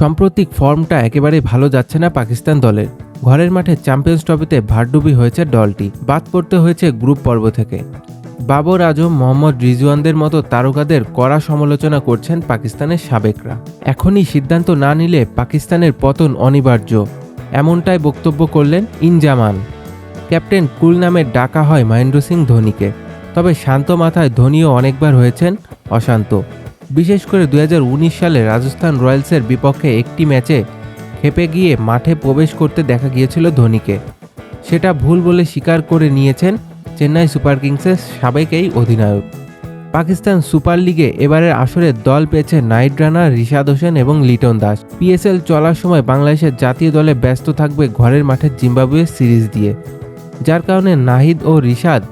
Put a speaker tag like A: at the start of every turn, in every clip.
A: সাম্প্রতিক ফর্মটা একেবারে ভালো যাচ্ছে না পাকিস্তান দলের। ঘরের মাঠে চ্যাম্পিয়ন্স ট্রফিতে ভারডুবি হয়েছে দলটি। বাদ পড়তে হয়েছে গ্রুপ পর্ব থেকে। বাবর আজম, মোহাম্মদ রিজওয়ানদের মতো তারকাদের কড়া সমালোচনা করছেন পাকিস্তানের সাবেকরা। এখনই সিদ্ধান্ত না নিলে পাকিস্তানের পতন অনিবার্য, এমনটাই বক্তব্য করলেন ইনজামান। ক্যাপ্টেন কুল নামে ডাকা হয় মহেন্দ্র সিং ধোনিকে। তবে শান্ত মাথায় ধোনিও অনেকবার হয়েছেন অশান্ত। বিশেষ করে দু হাজার উনিশ সালে রাজস্থান রয়্যালসের বিপক্ষে একটি ম্যাচে খেপে গিয়ে মাঠে প্রবেশ করতে দেখা গিয়েছিল ধোনিকে। সেটা ভুল বলে স্বীকার করে নিয়েছেন চেন্নাই সুপার কিংসের সাবেক এই অধিনায়ক। পাকিস্তান সুপার লিগে এবারের আসরে দল পেয়েছে নাইট রানার রিশাদ হোসেন এবং লিটন দাস। পিএসএল চলার সময় বাংলাদেশের জাতীয় দলে ব্যস্ত থাকবে ঘরের মাঠের জিম্বাবুয়ে সিরিজ দিয়ে। যার কারণে নাহিদ ও রিশাদ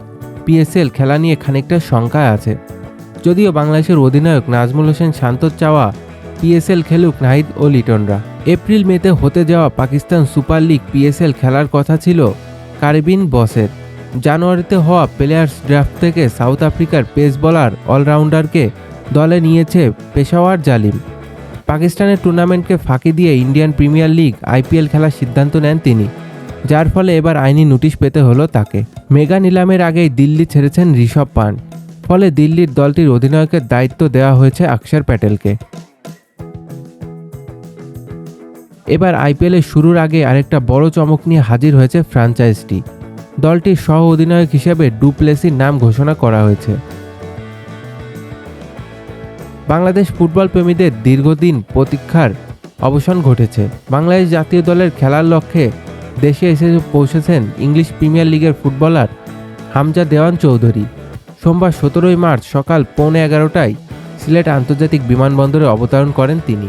A: পিএসএল খেলা নিয়ে খানিকটা শঙ্কায় আছে। যদিও বাংলাদেশের অধিনায়ক নাজমুল হোসেন শান্তর চাওয়া পিএসএল খেলুক নাহিদ ও লিটনরা। এপ্রিল মেতে হতে যাওয়া পাকিস্তান সুপার লিগ পিএসএল খেলার কথা ছিল কারিবিন বসের। জানুয়ারিতে হওয়া প্লেয়ার্স ড্রাফট থেকে সাউথ আফ্রিকার পেস বলার অলরাউন্ডারকে দলে নিয়েছে পেশাওয়ার জালিম। পাকিস্তানের টুর্নামেন্টকে ফাঁকি দিয়ে ইন্ডিয়ান প্রিমিয়ার লিগ আইপিএল খেলার সিদ্ধান্ত নেন তিনি, যার ফলে এবার আইনি নোটিশ পেতে হলো তাকে। মেগা নিলামের আগেই দিল্লি ছেড়েছেন ঋষভ পান্ট। ফলে দিল্লির দলটির অধিনায়কের দায়িত্ব দেওয়া হয়েছে অক্ষর প্যাটেলকে। এবার আইপিএলের শুরুর আগে আরেকটা বড় চমক নিয়ে হাজির হয়েছে ফ্র্যাঞ্চাইজটি দলটির সহ অধিনায়ক হিসেবে ডুপ্লেসির নাম ঘোষণা করা হয়েছে। বাংলাদেশ ফুটবল প্রেমীদের দীর্ঘদিন প্রতীক্ষার অবসান ঘটেছে। বাংলাদেশ জাতীয় দলের খেলার লক্ষ্যে দেশে এসে পৌঁছেছেন ইংলিশ প্রিমিয়ার লিগের ফুটবলার হামজা দেওয়ান চৌধুরী। সোমবার সতেরোই মার্চ সকাল পৌনে এগারোটায় সিলেট আন্তর্জাতিক বিমানবন্দরে অবতরণ করেন তিনি।